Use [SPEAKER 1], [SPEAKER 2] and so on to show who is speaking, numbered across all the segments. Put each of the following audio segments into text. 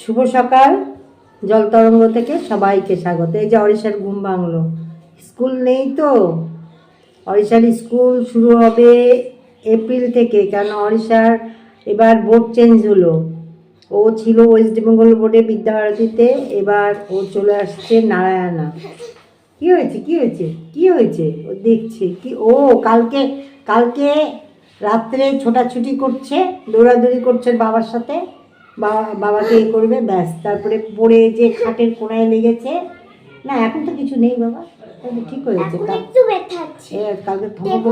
[SPEAKER 1] শুভ সকাল। জল তরঙ্গ থেকে সবাইকে স্বাগত। এই যে অরিশার ঘুম ভাঙলো। স্কুল নেই তো। অরিশার স্কুল শুরু হবে এপ্রিল থেকে কেন অরিশার এবার বোর্ড চেঞ্জ হলো। ও ছিল ওয়েস্ট বেঙ্গল বোর্ডে বিদ্যাভারতীতে, এবার ও চলে আসছে নারায়ণা। কি হয়েছে কি হয়েছে কি হয়েছে? ও দেখছে কি, ও কালকে কালকে রাত্রে ছোটাছুটি করছে, দৌড়াদৌড়ি করছে বাবার সাথে। বাবা বাবাকে এই করবে? ব্যাস তারপরে পড়ে যে খাটের কোনায় লেগেছে। না এখন তো কিছু নেই বাবা। ঠিক হয়েছে কালকে
[SPEAKER 2] টেপো।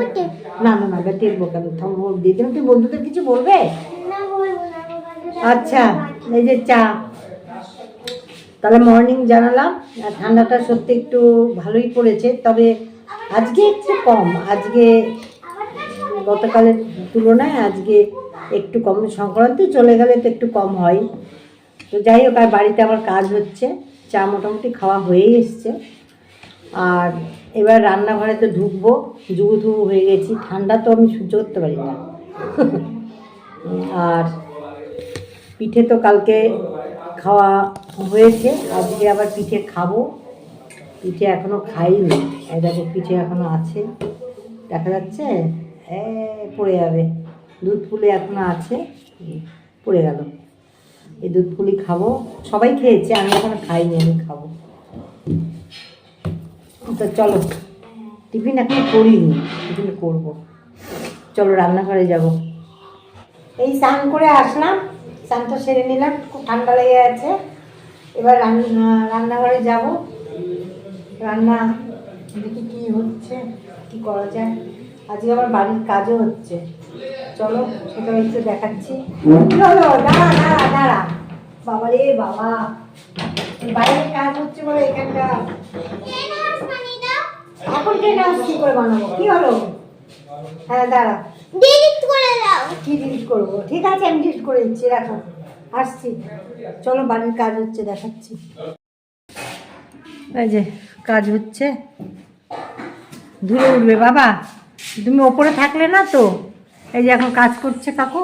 [SPEAKER 1] না না না টেপবো কেন থম্ব দিয়ে দিলাম। তুই বন্ধুদের কিছু বলবে। আচ্ছা এই যে চা। তাহলে মর্নিং জানালাম। ঠান্ডাটা সত্যি একটু ভালোই পড়েছে। তবে আজকে একটু কম। আজকে গতকালের তুলনায় আজকে একটু কম, সংক্রান্তি চলে গেলে তো একটু কম হয়। তো যাই হোক, আর বাড়িতে আমার কাজ হচ্ছে, চা মোটামুটি খাওয়া হয়েই এসছে। আর এবার রান্নাঘরে তো ঢুকবো জুবু ধুবু হয়ে গেছি, ঠান্ডা তো আমি সহ্য করতে পারি না। আর পিঠে তো কালকে খাওয়া হয়েছে, আজকে আবার পিঠে খাব। পিঠে এখনও খাইনি, এই পিঠে এখনও আছে, দেখা যাচ্ছে? এ পড়ে যাবে। দুধ পুলি এখনও আছে। পড়ে গেল। এই দুধ পুলি খাব। সবাই খেয়েছে, আমি এখনও খাইনি, আমি খাব। তো চলো, টিফিন এখনও করিনি, টিফিন করব। চলো রান্নাঘরে যাব। এই স্নান করে আসলাম, স্নান তো সেরে নিলাম, খুব ঠান্ডা লেগে আছে। এবার রান্না, রান্নাঘরে যাব। রান্না, দেখি কি হচ্ছে, কি করা যায়। আজকে আমার বাড়ির কাজও হচ্ছে। চলো সেটা একটু দেখাচ্ছি। চলো দাঁড়া দাঁড়া দাঁড়া। বাবা রে বাবা। এই বাইরে কাজ হচ্ছে বলে এখানটা। এখন ট্রেন হাউস কি করে বানাবো? কি হলো? হ্যাঁ দাঁড়া।
[SPEAKER 2] Delete করে দাও।
[SPEAKER 1] কি ডিলিট করব? ঠিক আছে আমি ডিলিট করে দিচ্ছি রাখো। আসছি। চলো বাড়ির কাজ হচ্ছে দেখাচ্ছি। এই যে কাজ হচ্ছে। ধুয়ে উঠবে বাবা। তুমি ওপরে থাকলে না তো? এই যে এখন কাজ করছে কাকু।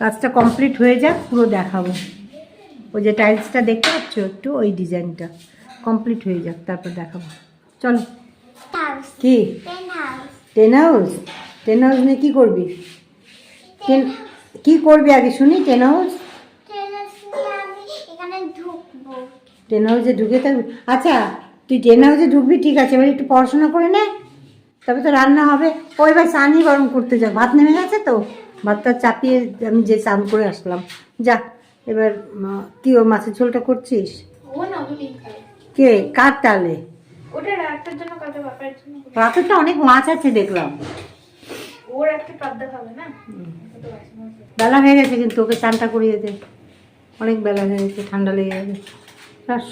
[SPEAKER 1] কাজটা কমপ্লিট হয়ে যাক পুরো দেখাবো। ওই যে টাইলসটা দেখতে পাচ্ছ একটু? ওই ডিজাইনটা। কমপ্লিট হয়ে যাক তারপর দেখাবো। চলো। কি? টেন হাউস টেন হাউস নিয়ে কী করবি? টেন কী করবি আগে শুনি? Ten house. টেন হাউসে ঢুকে থাকবি। আচ্ছা তুই টেন হাউসে ঢুকবি ঠিক আছে এবার একটু পড়াশোনা করে নে তবে তো রান্না হবে। ও এবার চানই গরম করতে যা ভাত নেমে গেছে তো ভাতটা চাপিয়ে আমি যে চান করে আসলাম। যা এবার কি ও মাছের ঝোলটা করছিস? কে কার তালে?
[SPEAKER 3] ওটা রাতের জন্য কালকে বাপের জন্য
[SPEAKER 1] রাতে তো অনেক মাছ আছে দেখলাম। বেলা হয়ে গেছে কিন্তু ওকে চানটা করিয়ে দে। অনেক বেলা হয়ে গেছে ঠান্ডা লেগে যাবে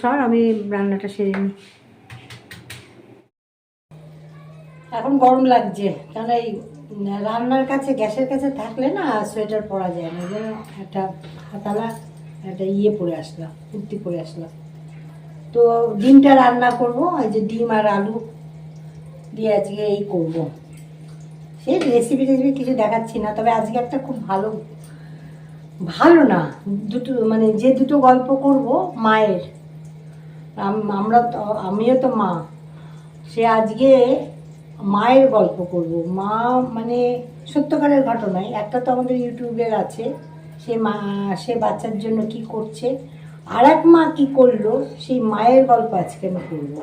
[SPEAKER 1] সর আমি রান্নাটা সেরে নিই। এখন গরম লাগছে। কারণ এই রান্নার কাছে, গ্যাসের কাছে থাকলে না সোয়েটার পরা যায় না। জন্য একটা হাতালা একটা ইয়ে পরে আসলাম, কুর্তি পরে আসলাম। তো ডিমটা রান্না করব, এই যে ডিম আর আলু দিয়ে আজকে এই করব। সে রেসিপি টেসিপি কিছু দেখাচ্ছি না, তবে আজকে একটা খুব ভালো ভালো না, দুটো মানে যে দুটো গল্প করব, মায়ের। আম- আমরা তো, আমিও তো মা। সে আজকে মায়ের গল্প করব। মা মানে সত্যকারের ঘটনায় একটা তো আমাদের ইউটিউবের আছে, সে মা, সে বাচ্চার জন্য কি করছে আর এক মা কি করল, সেই মায়ের গল্প আজকে আমি করব।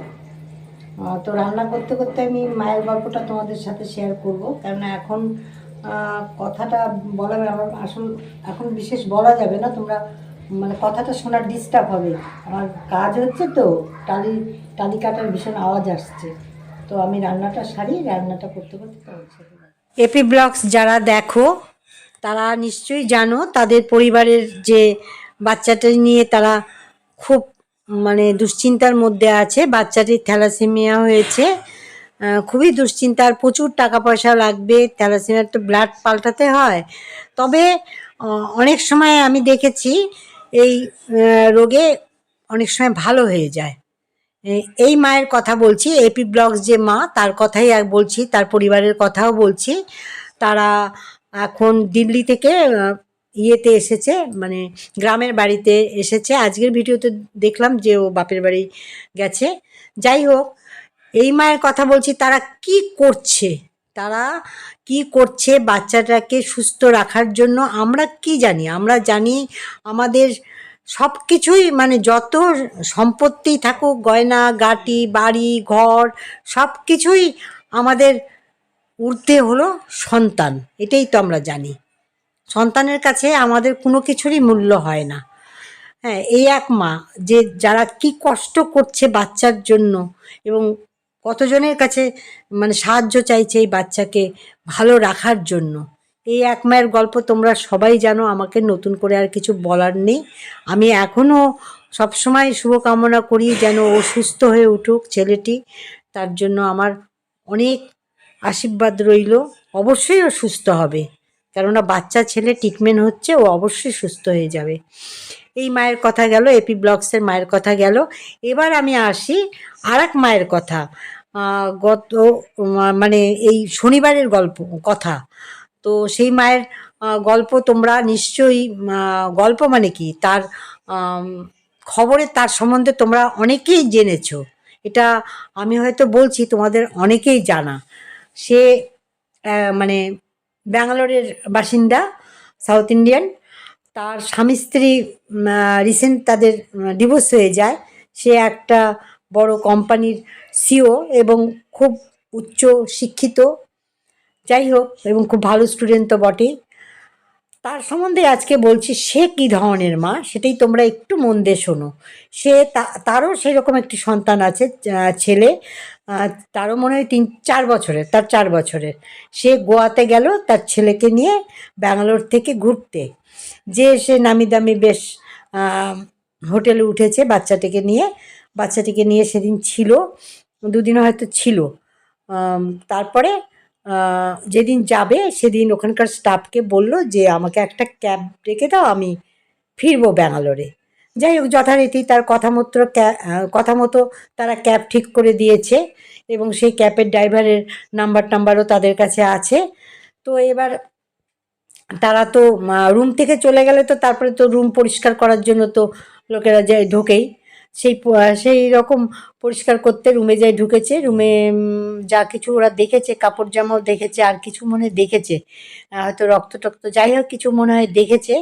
[SPEAKER 1] তো রান্না করতে করতে আমি মায়ের গল্পটা তোমাদের সাথে শেয়ার করব। কেননা এখন কথাটা বলা আমার আসল, এখন বিশেষ বলা যাবে না, তোমরা মানে কথাটা শোনার ডিস্টার্ব হবে। আমার কাজ হচ্ছে তো, টালি টালি কাটার ভীষণ আওয়াজ আসছে। তো আমি রান্নাটা সারি, রান্নাটা করতে করতে এপি ব্লগস যারা দেখো, তারা নিশ্চয়ই জানো, তাদের পরিবারের যে বাচ্চাটা নিয়ে তারা খুব মানে দুশ্চিন্তার মধ্যে আছে। বাচ্চাটির থ্যালাসেমিয়া হয়েছে। খুবই দুশ্চিন্তার, প্রচুর টাকা পয়সা লাগবে। থ্যালাসেমিয়ার তো ব্লাড পাল্টাতে হয়। তবে অনেক সময় আমি দেখেছি, এই রোগে অনেক সময় ভালো হয়ে যায়। এই মায়ের কথা বলছি এপি ব্লগস যে মা, তার কথাই বলছি, তার পরিবারের কথাও বলছি। তারা এখন দিল্লি থেকে ইয়েতে এসেছে মানে গ্রামের বাড়িতে এসেছে। আজকের ভিডিওতে দেখলাম যে ও বাপের বাড়ি গেছে। যাই হোক, এই মায়ের কথা বলছি, তারা কি করছে? তারা কি করছে বাচ্চাটাকে সুস্থ রাখার জন্য? আমরা কি জানি? আমরা জানি আমাদের সব কিছুই মানে যত সম্পত্তি থাকুক, গয়না, গাটি, বাড়ি, ঘর সব কিছুই আমাদের ঊর্ধ্বে হলো সন্তান। এটাই তো আমরা জানি। সন্তানের কাছে আমাদের কোনো কিছুরই মূল্য হয় না। হ্যাঁ এই এক মা যে যারা কি কষ্ট করছে বাচ্চার জন্য এবং কতজনের কাছে মানে সাহায্য চাইছে এই বাচ্চাকে ভালো রাখার জন্য। এই এক মায়ের গল্প তোমরা সবাই জানো, আমাকে নতুন করে আর কিছু বলার নেই। আমি এখনও সবসময় শুভকামনা করি যেন ও সুস্থ হয়ে উঠুক ছেলেটি। তার জন্য আমার অনেক আশীর্বাদ রইল। অবশ্যই ও সুস্থ হবে। কেননা বাচ্চা ছেলে ট্রিটমেন্ট হচ্ছে, ও অবশ্যই সুস্থ হয়ে যাবে। এই মায়ের কথা গেল এপি ব্লগসের মায়ের কথা গেল। এবার আমি আসি আর মায়ের কথা। গত মানে এই শনিবারের গল্প, কথা। তো সেই মায়ের গল্প তোমরা নিশ্চয়ই গল্প মানে কি? তার খবরে তার সম্বন্ধে তোমরা অনেকেই জেনেছো। এটা আমি হয়তো বলছি, তোমাদের অনেকেই জানা। সে মানে ব্যাঙ্গালোরের বাসিন্দা, সাউথ ইন্ডিয়ান। তার স্বামী স্ত্রী রিসেন্ট তাদের ডিভোর্স হয়ে যায়। সে একটা বড় কোম্পানির সিও এবং খুব উচ্চ শিক্ষিত যাই হোক এবং খুব ভালো স্টুডেন্ট তো বটেই। তার সম্বন্ধে আজকে বলছি, সে কী ধরনের মা? সেটাই তোমরা একটু মন দিয়ে শোনো। সে তারও সেরকম একটি সন্তান আছে ছেলে তারও মনে হয় তিন, চার বছরের, তার চার বছরের। সে গোয়াতে গেল, তার ছেলেকে নিয়ে ব্যাঙ্গালোর থেকে ঘুরতে। যে সে নামি দামি বেশ হোটেলে উঠেছে বাচ্চাটিকে নিয়ে। বাচ্চাটিকে নিয়ে সেদিন ছিল দুদিন হয়তো ছিল। তারপরে যেদিন যাবে সেদিন ওখানকার স্টাফকে বলল যে, আমাকে একটা ক্যাব ডেকে দাও, আমি ফিরবো ব্যাঙ্গালোরে। যাই হোক, যথারীতি তার কথা মতো কথা মতো তারা ক্যাব ঠিক করে দিয়েছে এবং সেই ক্যাবের ড্রাইভারের নাম্বার টাম্বারও তাদের কাছে আছে। তো এবার তারা তো রুম থেকে চলে গেলে তো তারপরে তো রুম পরিষ্কার করার জন্য তো লোকেরা যায় ঢোকেই। সেই সেই রকম পরিষ্কার করতে রুমে যাই ঢুকেছে রুমে যা কিছু ওরা দেখেছে, কাপড় জামাও দেখেছে, আর কিছু মনে দেখেছে। হয়তো রক্ত টক্ত, যাই হোক, কিছু মনে হয় দেখেছে,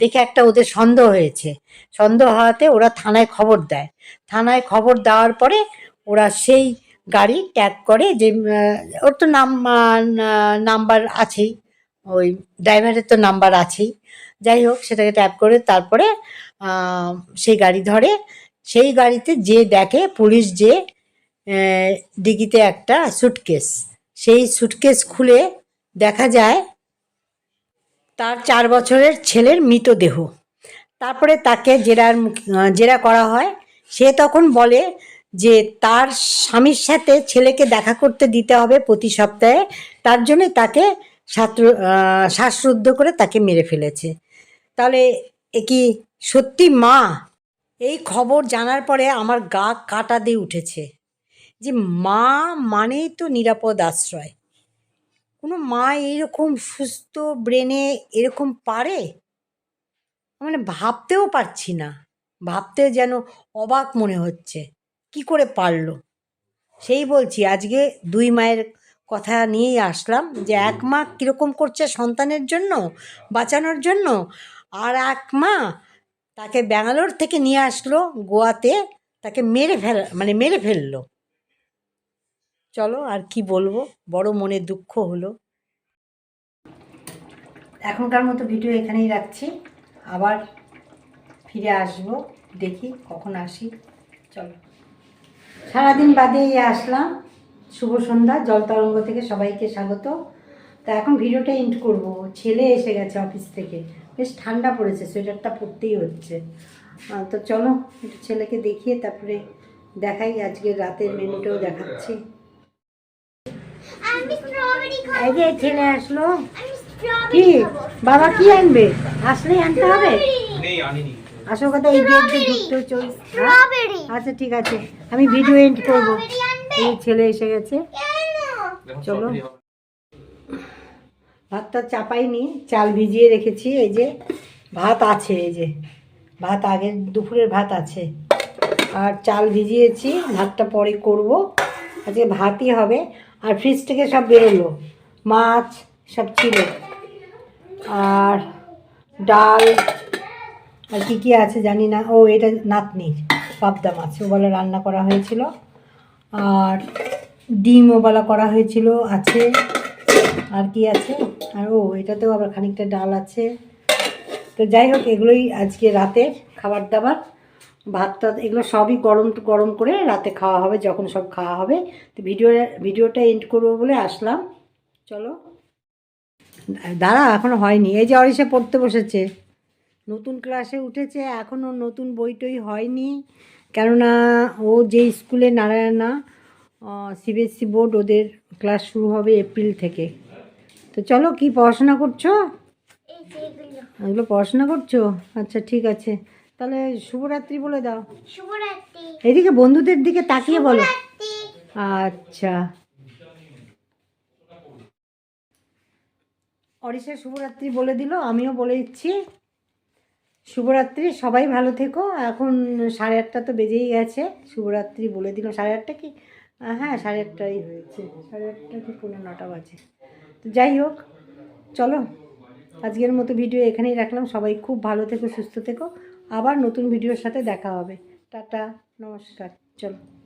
[SPEAKER 1] দেখে একটা ওদের সন্দেহ হয়েছে। সন্দেহ হওয়াতে ওরা থানায় খবর দেয়। থানায় খবর দেওয়ার পরে ওরা সেই গাড়ি ট্যাগ করে যে ওর তো নাম নাম্বার আছেই, ওই ড্রাইভারের তো নাম্বার আছেই। যাই হোক, সেটাকে ট্যাপ করে তারপরে সেই গাড়ি ধরে সেই গাড়িতে যে দেখে পুলিশ যে ডিগিতে একটা সুটকেস সেই সুটকেস খুলে দেখা যায় তার চার বছরের ছেলের মৃতদেহ। তারপরে তাকে জেরার জেরা করা হয়। সে তখন বলে যে, তার স্বামীর সাথে ছেলেকে দেখা করতে দিতে হবে প্রতি সপ্তাহে। তার জন্য তাকে ছাত্র শ্বাসরুদ্ধ করে তাকে মেরে ফেলেছে। তাহলে এ কি সত্যি মা এই খবর জানার পরে আমার গা কাটা দিয়ে উঠেছে যে মা মানেই তো নিরাপদ আশ্রয়। কোনো মা এইরকম সুস্থ ব্রেনে এরকম পারে? মানে ভাবতেও পারছি না। ভাবতে যেন অবাক মনে হচ্ছে। কি করে পারল? সেই বলছি আজকে দুই মায়ের কথা নিয়েই আসলাম যে এক মা কীরকম করছে সন্তানের জন্য বাঁচানোর জন্য আর এক মা তাকে ব্যাঙ্গালোর থেকে নিয়ে আসলো গোয়াতে, তাকে মেরে ফেল মানে মেরে ফেলল। চলো আর কি বলব, বড় মনে দুঃখ হলো। এখনকার মতো ভিডিও এখানেই রাখছি। আবার ফিরে আসব, দেখি কখন আসি। চলো। সারাদিন বাদে আসলাম। শুভ সন্ধ্যা, জল তরঙ্গ থেকে সবাইকে স্বাগত। তা এখন ভিডিওটা এন্ড করব। ছেলে এসে গেছে অফিস থেকে। বেশ ঠান্ডা পড়েছে সোয়েটারটা পরতেই হচ্ছে। তো চলো একটু ছেলেকে দেখিয়ে তারপরে দেখাই আজকে রাতের মেনুটাও দেখাচ্ছি।
[SPEAKER 2] আমি
[SPEAKER 1] এই যে ছেলে আসলো। কি? বাবা কি আনবে? আসলেই আনতে হবে? আসল কথা এই গেট দিয়ে ঢুকতেও চল হ্যাঁ? আচ্ছা ঠিক আছে। আমি ভিডিও এন্ড করব। এই ছেলে এসে গেছে। চলো। ভাতটা চাপাইনি, চাল ভিজিয়ে রেখেছি, এই যে ভাত আছে, এই যে। ভাত আগের দুপুরের ভাত আছে। আর চাল ভিজিয়েছি, ভাতটা পরে করব। আজকে ভাতই হবে। আর ফ্রিজ থেকে সব বেরোলো। মাছ সব ছিল। আর ডাল, আর কী কী আছে জানি না। ও, এটা নাতনি পাবদা মাছ। ওবেলা রান্না করা হয়েছিল। আর ডিম ওবেলা করা হয়েছিল, আছে। আর কি আছে? আর ও এটাতেও আবার খানিকটা ডাল আছে। তো যাই হোক, এগুলোই আজকে রাতের খাবার দাবার। ভাতটা এগুলো সবই গরম গরম করে রাতে খাওয়া হবে, যখন সব খাওয়া হবে। তো ভিডিও, ভিডিওটা এন্ড করব বলে আসলাম। চলো। দাঁড়া, এখনও হয়নি। এই যে অরিষা পড়তে বসেছে। নতুন ক্লাসে উঠেছে এখনও নতুন বই টই হয়নি। কেননা ও যে স্কুলে নারায়ণা সিবিএসসি বোর্ড ওদের ক্লাস শুরু হবে এপ্রিল থেকে। তো চলো কি পড়াশোনা করছ? এগুলো। পড়াশোনা করছ? আচ্ছা ঠিক আছে। তাহলে শুভরাত্রি বলে দাও।
[SPEAKER 2] শুভরাত্রি।
[SPEAKER 1] এদিকে বন্ধুদের দিকে তাকিয়ে বলো। আচ্ছা। অরিষা শুভরাত্রি বলে দিল আমিও বলে দিচ্ছি। শুভরাত্রি সবাই ভালো থেকো। এখন সাড়ে আটটা তো বেজেই গেছে। শুভরাত্রি বলে দিল। সাড়ে আটটা কি? হ্যাঁ সাড়ে আটটাই। হয়েছে সাড়ে আটটা কি? পনেরো নটা বাজে। যাই হোক, চলো। আজকের মতো ভিডিও এখানেই রাখলাম। সবাই খুব ভালো থেকো, সুস্থ থেকো। আবার নতুন ভিডিওর সাথে দেখা হবে। টাটা, নমস্কার। চলো।